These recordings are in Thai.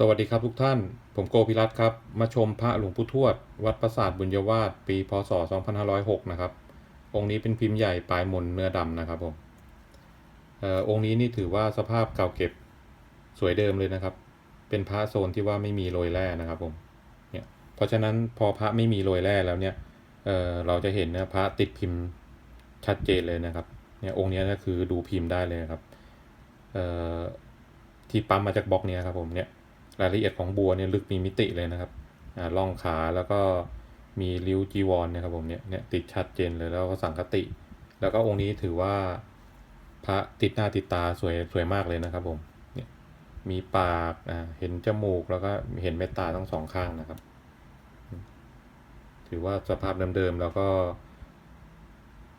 สวัสดีครับทุกท่าน ผมโกภิรัตครับ มาชมพระหลวงปู่ทวด วัดปราสาทบุญยวาสปี พศ 2506 นะครับ องค์นี้เป็นพิมพ์ใหญ่ปลายมนเนื้อดำนะครับผมออองค์นี้นี่ถือว่าสภาพเก่าเก็บสวยเดิมเลยนะครับ เป็นพระโซนที่ว่าไม่มีโรยแร่นะครับผม เนี่ย เพราะฉะนั้นพอพระไม่มีโรยแร่แล้วเนี่ยเอ่อเราจะเห็นนะพระติดพิมพ์ชัดเจนเลยนะครับ เนี่ยองค์นี้ก็คือดูพิมพ์ได้เลยครับเอ่อที่ปั๊มมาจากบล็อกนี้ครับผมเนี่ย รายละเอียดของบัวเนี่ยลึกมีมิติเลยนะครับอ่าล่องขาแล้วก็มีริ้วจีวรเนะครับผมเนี่ยเนี่ยติดชัดเจนเลยแล้วก็สังคติ แล้วก็องค์นี้ถือว่าพระติดหน้าติดตาสวยสวยมากเลยนะครับผมเนี่ยมีปากอ่าเห็นจมูกแล้วก็เห็นเม็ดตาทั้งสองข้างนะครับ ถือว่าสภาพเดิมๆแล้วก็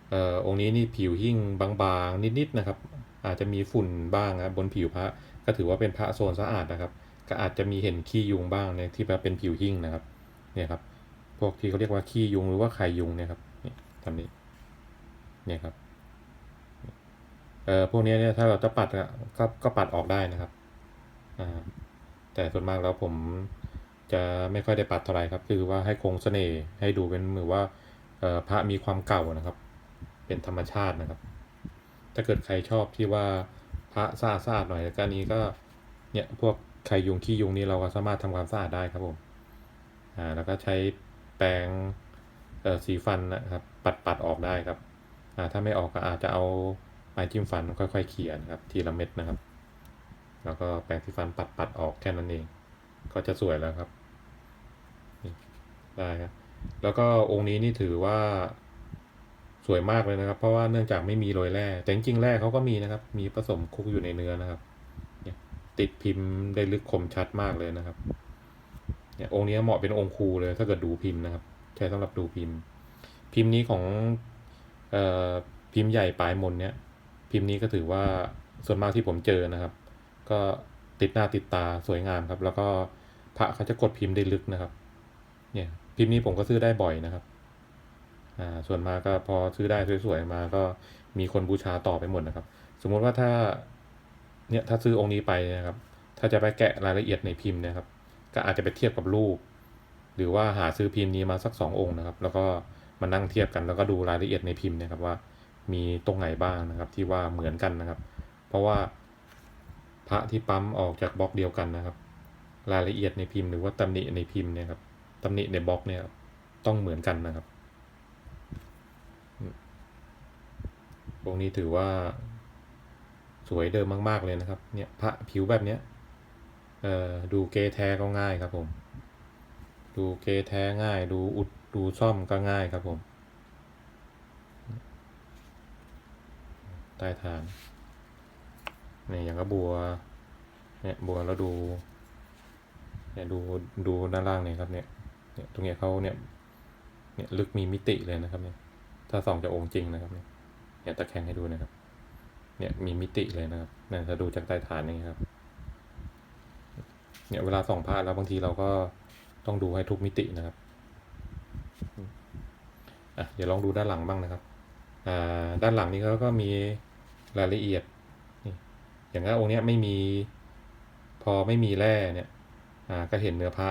เอ่อองค์นี้นี่ผิวหิ้งบางๆนิดๆนะครับ อาจจะมีฝุ่นบ้างนะครับบนผิวพระก็ถือว่าเป็นพระโซนสะอาดนะครับ ก็อาจจะมีเห็นขี้ยุงบ้างในที่แบบเป็นผิวหิ้งนะครับ เนี่ยครับ พวกที่เขาเรียกว่าขี้ยุงหรือว่าไข่ยุงเนี่ยครับนี่ทำนี้ เนี่ยครับ เอ่อ พวกนี้เนี่ยถ้าเราจะปัดก็ก็ปัดออกได้นะครับ อ่า แต่ส่วนมากแล้วผมจะไม่ค่อยได้ปัดเท่าไหร่ครับ คือว่าให้คงเสน่ห์ให้ดูเป็นเหมือนว่าเอ่อพระมีความเก่านะครับ เป็นธรรมชาตินะครับ ถ้าเกิดใครชอบที่ว่าพระสะอาดสะอาดหน่อยก็อันนี้ก็เนี่ยพวก ไข่ยุงขี้ยุงนี่เราก็สามารถทำความสะอาดได้ครับผมอ่าแล้วก็ใช้แปรงเอ่อสีฟันนะครับ ปัดปัดออกได้ครับอ่าถ้าไม่ออกก็อาจจะเอาไม้จิ้มฟันค่อยๆเขี่ยนะครับ ทีละเม็ดนะครับ แล้วก็แปรงสีฟันปัดปัดออกแค่นั้นเอง ก็จะสวยแล้วครับได้ครับแล้วก็องค์นี้นี่ถือว่าสวยมากเลยนะครับ เพราะว่าเนื่องจากไม่มีโรยแร่แต่จริงๆแร่เขาก็มีนะครับ มีผสมคุกอยู่ในเนื้อนะครับ ติดพิมพ์ได้ลึกคมชัดมากเลยนะครับเนี่ยองค์นี้เหมาะเป็นองค์ครูเลยถ้าเกิดดูพิมพ์นะครับ ใช้สำหรับดูพิมพ์ พิมพ์นี้ของเอ่อพิมพ์ใหญ่ปลายมนเนี่ยพิมพ์นี้ก็ถือว่าส่วนมากที่ผมเจอนะครับ ก็ติดหน้าติดตาสวยงามครับ แล้วก็พระเขาจะกดพิมพ์ได้ลึกนะครับ เนี่ย พิมพ์นี้ผมก็ซื้อได้บ่อยนะครับอ่าส่วนมากก็พอซื้อได้สวยๆมาก็มีคนบูชาต่อไปหมดนะครับ สมมุติว่าถ้า เนี่ยถ้าซื้อองค์นี้ไปนะครับ ถ้าจะไปแกะรายละเอียดในพิมพ์นะครับ ก็อาจจะไปเทียบกับรูป หรือว่าหาซื้อพิมพ์นี้มาสักสององค์นะครับ แล้วก็มานั่งเทียบกันแล้วก็ดูรายละเอียดในพิมพ์นะครับว่ามีตรงไหนบ้างนะครับ ที่ว่าเหมือนกันนะครับ เพราะว่าพระที่ปั๊มออกจากบล็อกเดียวกันนะครับ รายละเอียดในพิมพ์หรือว่าตำหนิในพิมพ์เนี่ยครับตำหนิในบล็อกเนี่ยต้องเหมือนกันนะครับตรงนี้ถือว่า สวยเดิมมากๆเลยนะครับเนี่ยพระผิวแบบเนี้ยเอ่อดูเกแท้ก็ง่ายครับผม ดูเกแท้ง่าย ดูอุดดูซ่อมก็ง่ายครับผมใต้ฐานเนี่ยอย่างก็บัวเนี่ยบัวแล้วดูเนี่ยดูดูด้านล่างเนี่ยครับเนี่ยเนี่ยตรงเนี้ยเขาเนี่ยเนี่ยลึกมีมิติเลยนะครับเนี่ยถ้าส่องจากองค์จริงนะครับเนี่ยเนี่ยตะแคงให้ดูนะครับ เนี่ยมีมิติเลยนะครับเนี่ยถ้าดูจากใต้ฐานนี่ครับ เนี่ยเวลาส่องพระแล้วบางทีเราก็ต้องดูให้ทุกมิตินะครับอะเดี๋ยวลองดูด้านหลังบ้างนะครับอ่าด้านหลังนี้เขาก็มีรายละเอียดนี่อย่างนั้นองค์เนี้ยไม่มีพอไม่มีแร่เนี่ยอ่าก็เห็นเนื้อพระ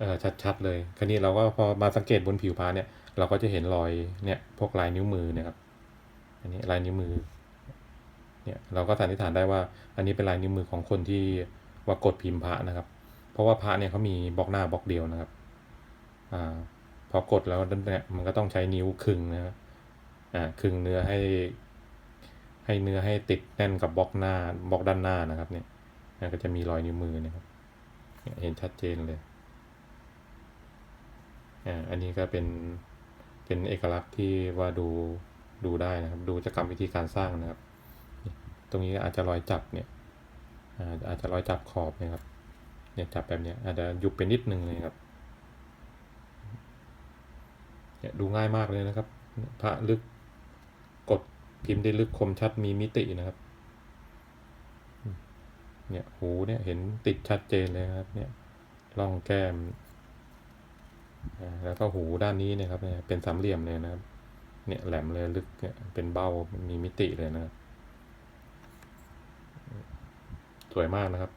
เออชัดๆเลยคราวนี้เราก็พอมาสังเกตบนผิวพระเนี่ยเราก็จะเห็นรอยเนี่ยพวกลายนิ้วมือเนี่ยครับอันนี้ลายนิ้วมือ เนี่ยเราก็สันนิษฐานได้ว่าอันนี้เป็นลายนิ้วมือของคนที่ว่ากดพิมพ์พระนะครับ เพราะว่าพระเนี่ยเขามีบล็อกหน้าบล็อกเดียวนะครับอ่าพอกดแล้วเนี่ยมันก็ต้องใช้นิ้วคึงนะครับอ่าคึงเนื้อให้ให้เนื้อให้ติดแน่นกับบล็อกหน้าบล็อกด้านหน้านะครับเนี่ยก็จะมีรอยนิ้วมือเนะครับเนี่ยเห็นชัดเจนเลยอ่าอันนี้ก็เป็นเป็นเอกลักษณ์ที่ว่าดูดูได้นะครับ ดูจากกรรมวิธีการสร้างนะครับ ตรงนี้อาจจะรอยจับเนี่ยอาจจะรอยจับขอบนะครับเนี่ยจับแบบเนี้ยอาจจะยุบไปนิดนึงเลยครับเนี่ยดูง่ายมากเลยนะครับ พระลึกกดพิมพ์ได้ลึกคมชัดมีมิตินะครับเนี่ยหูเนี่ยเห็นติดชัดเจนเลยครับเนี่ยร่องแก้มแล้วก็หูด้านนี้เนะครับเนี่ยเป็นสามเหลี่ยมเลยนะครับ เนี่ยแหลมเลยลึกเนี่ยเป็นเบ้ามีมิติเลยนะครับ สวยมากนะครับ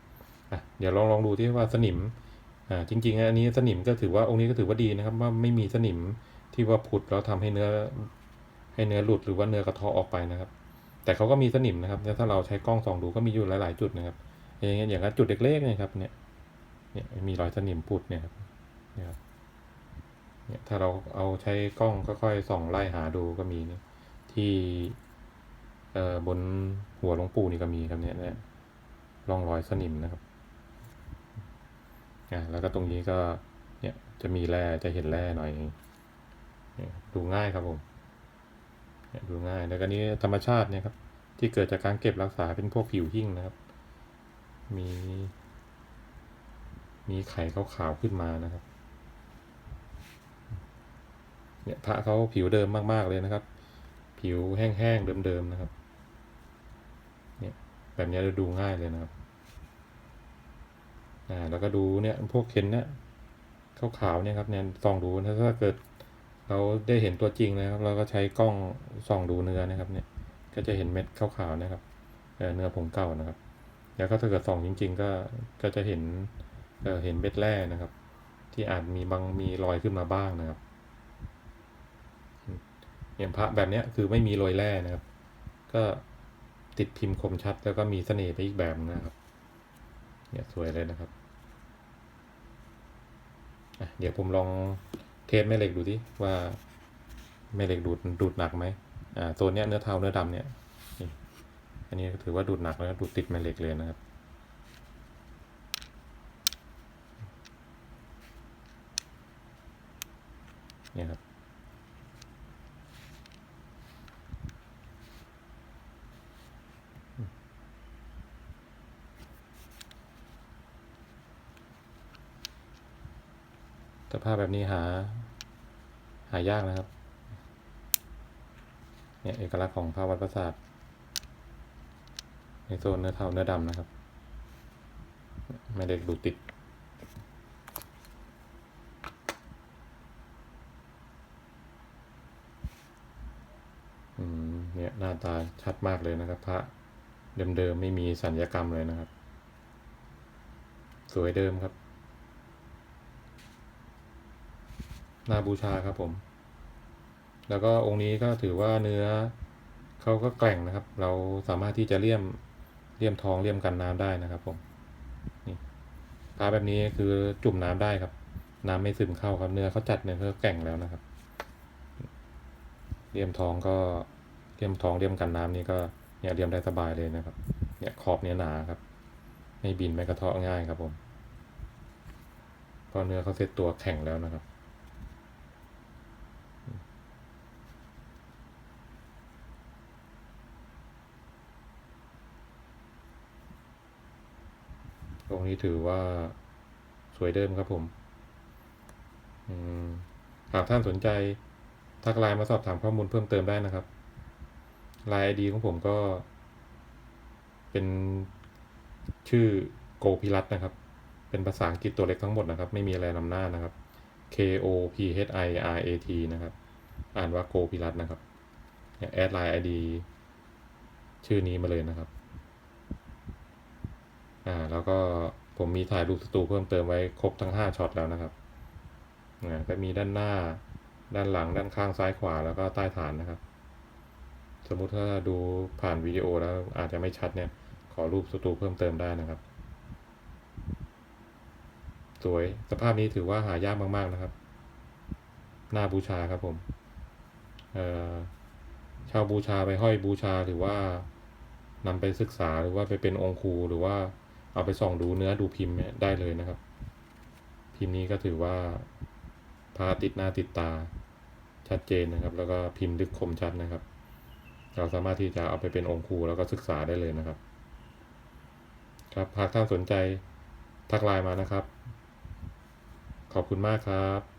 อะเดี๋ยวลองลองดูที่ว่าสนิมอ่าจริงๆอันนี้สนิมก็ถือว่าองค์นี้ก็ถือว่าดีนะครับ ว่าไม่มีสนิมที่ว่าผุดแล้วทำให้เนื้อให้เนื้อหลุดหรือว่าเนื้อกระเทาะออกไปนะครับ แต่เขาก็มีสนิมนะครับถ้าเราใช้กล้องส่องดูก็มีอยู่หลาย ๆ จุดนะครับ อย่างเงี้ยอย่างนั้นจุดเล็กๆนะครับเนี่ยเนี่ยมีรอยสนิมผุดเนี่ยครับเนี่ยครับเนี่ยถ้าเราเอาใช้กล้องค่อยๆส่องไล่หาดูก็มีนี่ที่เอ่อบนหัวหลวงปู่นี่ก็มีครับเนี่ยเนี่ย ร่องรอยสนิมนะครับอ่าแล้วก็ตรงนี้ก็เนี่ยจะมีแร่จะเห็นแร่หน่อยดูง่ายครับผมเนี่ยดูง่ายแล้วก็นี้ธรรมชาติเนี่ยครับ ที่เกิดจากการเก็บรักษาเป็นพวกผิวหิ้งนะครับ มี มีไข่ขาวๆขึ้นมานะครับเนี่ยพระเขาผิวเดิมมากๆเลยนะครับ ผิวแห้งๆเดิมๆนะครับ แบบนี้จะดูง่ายเลยนะครับอ่าแล้วก็ดูเนี่ยพวกเข็นเนี่ยขาวๆเนี่ยครับเนี่ยส่องดูถ้าเกิดเราได้เห็นตัวจริงนะครับ เราก็ใช้กล้องส่องดูเนื้อนะครับเนี่ยก็จะเห็นเม็ดขาวๆนะครับเเนื้อผงเก่านะครับ แล้วก็ถ้าเกิดส่องจริง ๆ ก็ก็จะเห็นเเห็นเม็ดแร่นะครับ ที่อาจมีบางมีรอยขึ้นมาบ้างนะครับอย่างพระแบบเนี้ยคือไม่มีรอยแร่นะครับ ก็ ติดพิมพ์คมชัด แล้วก็มีเสน่ห์ไปอีกแบบนะครับ เนี่ยสวยเลยนะครับเดี๋ยวผมลองเทสแม่เหล็กดูที่ว่าแม่เหล็กดูดดูดหนักไหมอ่าโซนเนี้ยเนื้อเทาเนื้อดำเนี่ยอันนี้ถือว่าดูดหนักแล้วดูดติดแม่เหล็กเลยนะครับเนี่ยครับ สภาพแบบนี้หา หายากนะครับ เนี่ยเอกลักษณ์ของพระวัดประสาทในโซนเนื้อเทาเนื้อดำนะครับ ไม่ได้ดูติดอืมเนี่ยหน้าตาชัดมากเลยนะครับ พระเดิมๆไม่มีสัญญกรรมเลยนะครับ สวยเดิมครับ นาบูชาครับผม แล้วก็องค์นี้ก็ถือว่าเนื้อเขาก็แกร่งนะครับ เราสามารถที่จะเลี่ยมเลี่ยมทองเลี่ยมกันน้ำได้นะครับผมนี่พาแบบนี้คือจุ่มน้ำได้ครับ น้ำไม่ซึมเข้าครับเนื้อเขาจัดเนื้อเขาแกร่งแล้วนะครับเลี่ยมทองก็เลี่ยมทองเลี่ยมกันน้ำนี่ก็เนี่ยเลี่ยมได้สบายเลยนะครับ เนี่ยขอบเนี้ยหนาครับ ไม่บินไม่กระเทาะง่ายครับผมเพราะเนื้อเขาเซตตัวแข็งแล้วนะครับ ตรงนี้ถือว่าสวยเดิมครับผมหากท่านสนใจทักไลน์มาสอบถามข้อมูลเพิ่มเติมได้นะครับไลน์ไอดีของผมก็ เป็นชื่อโกพิรัตนะครับ เป็นภาษาอังกฤษตัวเล็กทั้งหมดนะครับ ไม่มีอะไรนำหน้านะครับ K O P H I R A T นะครับ อ่านว่าโกพิรัตนะครับแอดไลน์ไอดีชื่อนี้มาเลยนะครับ อ่าแล้วก็ผมมีถ่ายรูปสตูเพิ่มเติมไว้ครบทั้งห้าช็อตแล้วนะครับอ่าก็มีด้านหน้า ด้านหลังด้านข้างซ้ายขวาแล้วก็ใต้ฐานนะครับ สมมุติถ้าดูผ่านวิดีโอแล้วอาจจะไม่ชัดเนี่ย ขอรูปสตูเพิ่มเติมได้นะครับ สวยสภาพนี้ถือว่าหายากมาก ๆนะครับหน้าบูชาครับผมเอ่อเช่าบูชาไปห้อยบูชาหรือว่านำไปศึกษาหรือว่าไปเป็นองค์ครูหรือว่า เอาไปส่องดูเนื้อดูพิมพ์เนี่ยได้เลยนะครับ พิมพ์นี้ก็ถือว่าพาติดหน้าติดตาชัดเจนนะครับ แล้วก็พิมพ์ลึกคมชัดนะครับ เราสามารถที่จะเอาไปเป็นองค์ครูแล้วก็ศึกษาได้เลยนะครับ ครับหากท่านสนใจทักไลน์มานะครับ ขอบคุณมากครับ